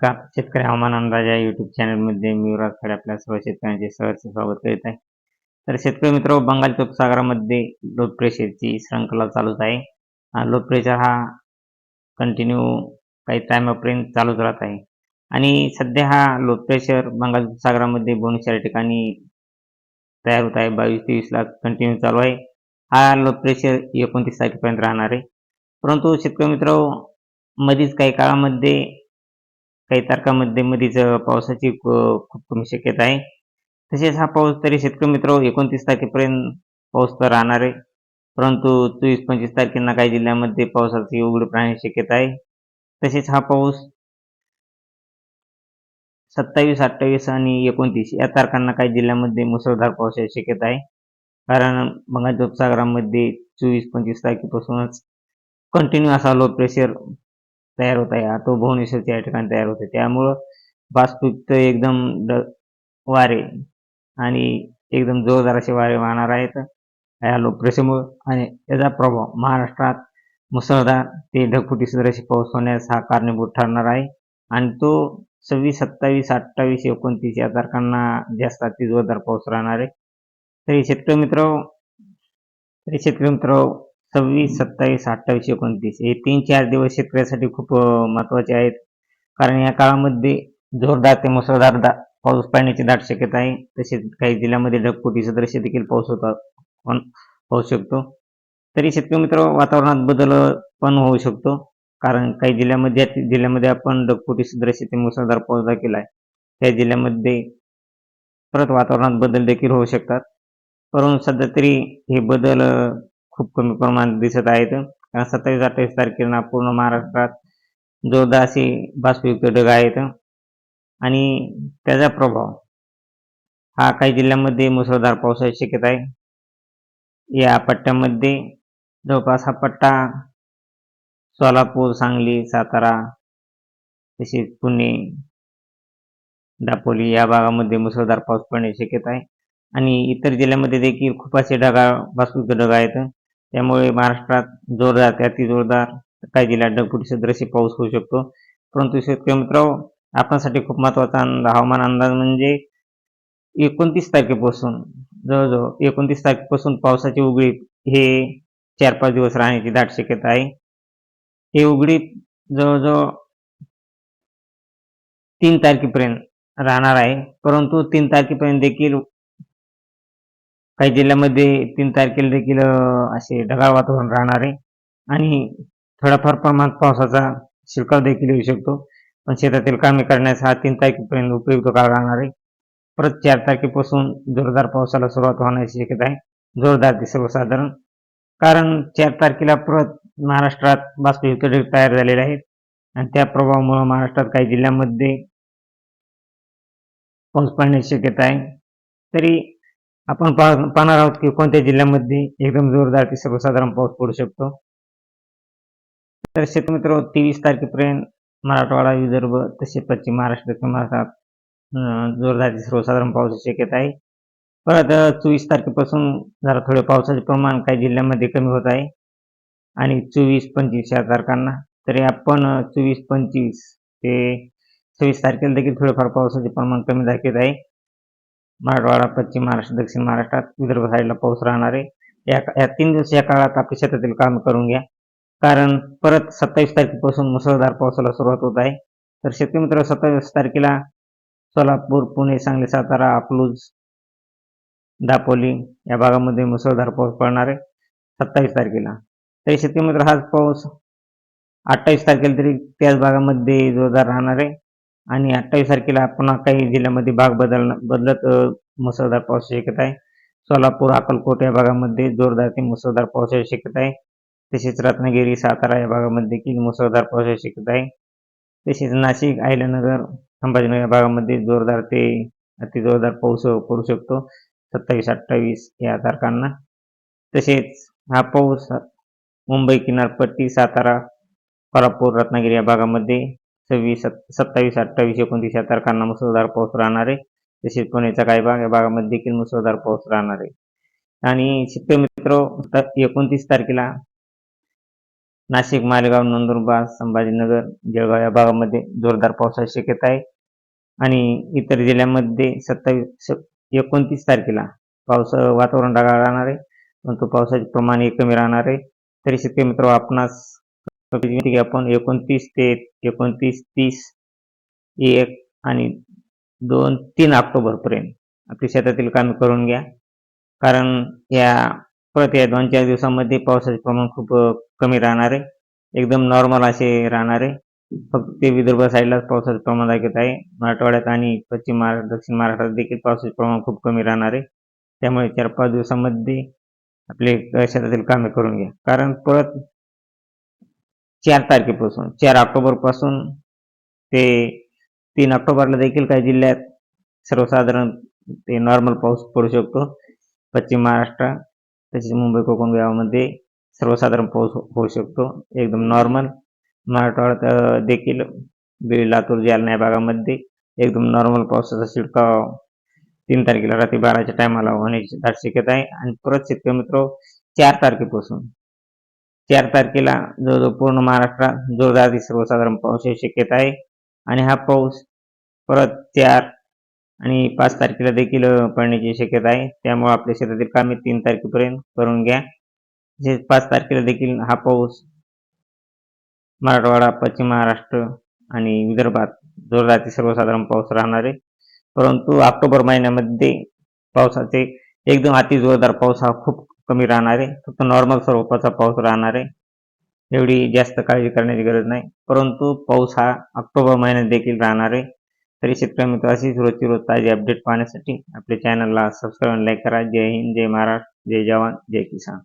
नमस्कार शेतकरी हवामान अंदाज या युट्यूब चॅनलमध्ये मी युवराज खडे आपल्या सर्व शेतकऱ्यांचे सहज स्वागत करीत आहे. तर शेतकरी मित्र बंगालच्या उपसागरामध्ये लो प्रेशरची श्रृंखला चालूच आहे. लो प्रेशर हा कंटिन्यू काही टायमापर्यंत चालूच राहत आहे. आणि सध्या हा लो प्रेशर बंगाल उपसागरामध्ये बोनशाच्या ठिकाणी तयार होत आहे. बावीस तेवीस लाख कंटिन्यू चालू आहे. हा लो प्रेशर एकोणतीस तारखेपर्यंत राहणार आहे. परंतु शेतकरी मित्र मधीच काही काळामध्ये काही तारखामध्ये मधीच पावसाची खूप कमी शक्यता आहे. तसेच हा पाऊस तरी शेतकरी मित्र एकोणतीस तारखेपर्यंत पाऊस तर राहणार आहे. परंतु चोवीस पंचवीस तारखेंना काही जिल्ह्यामध्ये पावसाची उघड राहण्याची शक्यता आहे. तसेच हा पाऊस सत्तावीस अठ्ठावीस आणि एकोणतीस या तारखांना काही जिल्ह्यामध्ये मुसळधार पावसाची शक्यता आहे. कारण बंगालच्या उपसागरामध्ये चोवीस पंचवीस तारखेपासूनच कंटिन्यू असा लो प्रेशर तयार होत आहे तो भुवनेश्वरच्या या ठिकाणी तयार होते. त्यामुळं बाष्पयुक्त एकदम ड वारे आणि एकदम जोरदार असे वारे वाहणार आहेत. या लो आणि याचा प्रभाव महाराष्ट्रात मुसळधार ते ढगफुटी सदृश पाऊस होण्यास हा कारणीभूत ठरणार आहे. आणि तो सव्वीस सत्तावीस अठ्ठावीस एकोणतीस या तारखांना जास्त अति जोरदार पाऊस राहणार आहे. तरी शेतकरी मित्र तरी शेतकरी मित्र सव्वीस सत्तावीस अठ्ठावीस एकोणतीस हे तीन चार दिवस शेतकऱ्यासाठी खूप महत्त्वाचे महत्त्वाचे आहेत. कारण या काळामध्ये जोरदार ते मुसळधार दा पाऊस पडण्याची दाट शक्यता आहे. तसेच काही जिल्ह्यामध्ये ढगफुटी सदृश देखील पाऊस होता पण होऊ शकतो. तरी शेतकरी मित्र वातावरणात बदल पण होऊ शकतो. कारण काही जिल्ह्यामध्ये जिल्ह्यामध्ये आपण ढगफुटी सदृश ते मुसळधार पाऊस देखील आहे त्या जिल्ह्यामध्ये परत वातावरणात बदल देखील होऊ शकतात. परंतु सध्या तरी हे बदल खूप कमी प्रमाणात दिसत आहेत. कारण सत्तावीस अठ्ठावीस तारखेला पूर्ण महाराष्ट्रात जोरदार असे बाष्पयुक्त ढग आहेत. आणि त्याचा प्रभाव हा काही जिल्ह्यांमध्ये मुसळधार पावसाची शक्यता आहे. या पट्ट्यामध्ये जवळपास हा पट्टा सोलापूर सांगली सातारा तसेच पुणे दापोली या भागामध्ये मुसळधार पाऊस पडण्याची शक्यता आहे. आणि इतर जिल्ह्यामध्ये देखील खूप असे ढगाळ बाष्पयुक्त ढग आहेत. त्यामुळे महाराष्ट्रात जोरदार ते अति जोरदार काही जिल्ह्यात ढगफुटी सदृश पाऊस होऊ शकतो. परंतु शेतकरी मित्र आपणासाठी खूप महत्त्वाचा अंदाज हवामान अंदाज म्हणजे एकोणतीस तारखेपासून जवळजवळ एकोणतीस तारखेपासून पावसाची उघडीप हे चार पाच दिवस राहण्याची दाट शक्यता आहे. हे उघडीप जवळजवळ तीन तारखेपर्यंत राहणार आहे. परंतु तीन तारखेपर्यंत देखील काही जिल्ह्यामध्ये तीन तारखेला देखील असे ढगाळ वातावरण राहणार आहे. आणि थोड्याफार प्रमाणात पावसाचा शिरकाव देखील येऊ शकतो. पण शेतातील कामे करण्यास हा तीन तारखेपर्यंत उपयुक्त काळ राहणार आहे. परत चार तारखेपासून जोरदार पावसाला सुरुवात होण्याची शक्यता आहे. जोरदार ते सर्वसाधारण. कारण चार तारखेला परत महाराष्ट्रात बाष्पयुक्त ढग तयार झालेले आहेत. आणि त्या प्रभावामुळे महाराष्ट्रात काही जिल्ह्यांमध्ये पाऊस पडण्याची शक्यता आहे. तरी आपण पाहणार आहोत की कोणत्या जिल्ह्यामध्ये एकदम जोरदार ते सर्वसाधारण पाऊस पडू शकतो. तर शेतमित्र तेवीस तारखेपर्यंत मराठवाडा विदर्भ तसे पश्चिम महाराष्ट्र दक्षिण महाराष्ट्रात जोरदार ते सर्वसाधारण पावसाची शक्यता आहे. परत चोवीस तारखेपासून जरा थोडे पावसाचे प्रमाण काही जिल्ह्यामध्ये कमी होत आहे. आणि चोवीस पंचवीस या तारखांना तरी आपण चोवीस पंचवीस ते सव्वीस तारखेला देखील थोडेफार पावसाचे प्रमाण कमी दाखवत आहे. मराठवाडा पश्चिम महाराष्ट्र दक्षिण महाराष्ट्रात विदर्भ साईडला पाऊस राहणार आहे. या या तीन दिवस या काळात आपल्या शेतातील काम करून घ्या. कारण परत सत्तावीस तारखेपासून मुसळधार पावसाला सुरुवात होत आहे. तर शेतकरी मित्र सत्तावीस तारखेला सोलापूर पुणे सांगली सातारा अकलूज दापोली या भागामध्ये मुसळधार पाऊस पडणार आहे. सत्तावीस तारखेला. तरी शेतकरी मित्र हाच पाऊस अठ्ठावीस तारखेला तरी त्याच भागामध्ये जोरदार राहणार आहे. आणि अठ्ठावीस तारखेला पुन्हा काही जिल्ह्यामध्ये भाग बदल बदलत मुसळधार पावसाची शक्यता आहे. सोलापूर अकलकोट या भागामध्ये जोरदार ते मुसळधार पावसाची शक्यता आहे. तसेच रत्नागिरी सातारा या भागामध्ये देखील मुसळधार पावसाची शक्यता आहे. तसेच नाशिक अहिल्यानगर संभाजीनगर या भागामध्ये जोरदार ते अति जोरदार पाऊस पडू शकतो. सत्तावीस अठ्ठावीस या तारखांना. तसेच हा पाऊस मुंबई किनारपट्टी सातारा कोल्हापूर रत्नागिरी या भागामध्ये सव्वीस सत्तावीस अठ्ठावीस एकोणतीस या तारखांना मुसळधार पाऊस राहणार. आहे तसेच पुण्याचा काही भाग या भागामध्ये देखील मुसळधार पाऊस राहणार. आहे आणि शेतकरी मित्र एकोणतीस तारखेला नाशिक मालेगाव नंदुरबार संभाजीनगर जळगाव या भागामध्ये जोरदार पावसाची शक्यता आहे. आणि इतर जिल्ह्यांमध्ये सत्तावीस एकोणतीस तारखेला पावस वातावरण ढगाळ राहणार. आहे परंतु पावसाचे प्रमाण हे कमी राहणार. आहे तरी शेतकरी मित्र आपणास विनंती की आपण एकोणतीस ते एकोणतीस तीस एक आणि दोन तीन ऑक्टोबरपर्यंत आपली शेतातील कामे करून घ्या. कारण या परत या दोन चार दिवसामध्ये पावसाचे प्रमाण खूप कमी राहणार आहे. एकदम नॉर्मल असे राहणार आहे. फक्त ते विदर्भ साईडलाच पावसाचं प्रमाण दाखवत आहे. मराठवाड्यात आणि पश्चिम महाराष्ट्र दक्षिण महाराष्ट्रात देखील पावसाचे प्रमाण खूप कमी राहणार आहे. त्यामुळे चार पाच दिवसामध्ये आपले शेतातील कामे करून घ्या. कारण परत चार तारखेपासून चार ऑक्टोबरपासून ते तीन ऑक्टोबरला देखील काही जिल्ह्यात सर्वसाधारण ते नॉर्मल पाऊस पडू शकतो. पश्चिम महाराष्ट्र तसेच मुंबई कोकण गावामध्ये सर्वसाधारण पाऊस हो-, होऊ शकतो. एकदम नॉर्मल मराठवाड्यात देखील बीड लातूर जालना या भागामध्ये एकदम नॉर्मल पावसाचा शिडकाव तीन तारखेला रात्री बाराच्या टायमाला होण्याची दाट शक्यता आहे. आणि परत शेतकरी मित्र चार तारखेपासून चार तारखेला जवळजवळ पूर्ण महाराष्ट्रात जोरदार ते सर्वसाधारण पावसाची शक्यता आहे. आणि हा पाऊस परत चार आणि पाच तारखेला देखील पडण्याची शक्यता आहे. त्यामुळे आपल्या शेतातील कामे तीन तारखेपर्यंत करून घ्या. तसेच पाच तारखेला देखील हा पाऊस मराठवाडा पश्चिम महाराष्ट्र आणि विदर्भात जोरदार ते सर्वसाधारण पाऊस राहणार आहे. परंतु ऑक्टोबर महिन्यामध्ये पावसाचे एकदम अति जोरदार पाऊस हा खूप कमी राहणार आहे फक्त नॉर्मल स्वरूपाचा पाऊस राहणार आहे एवढी जास्त काळजी करण्याची गरज नाही. परंतु पाऊस हा ऑक्टोबर महिन्यात देखील राहणार आहे तरी शेतकरी मित्र अशीच रोजची रोज ताजी अपडेट पाहण्यासाठी आपल्या चॅनलला सबस्क्राईब लाईक करा. जय हिंद जय महाराष्ट्र जय जवान जय किसान.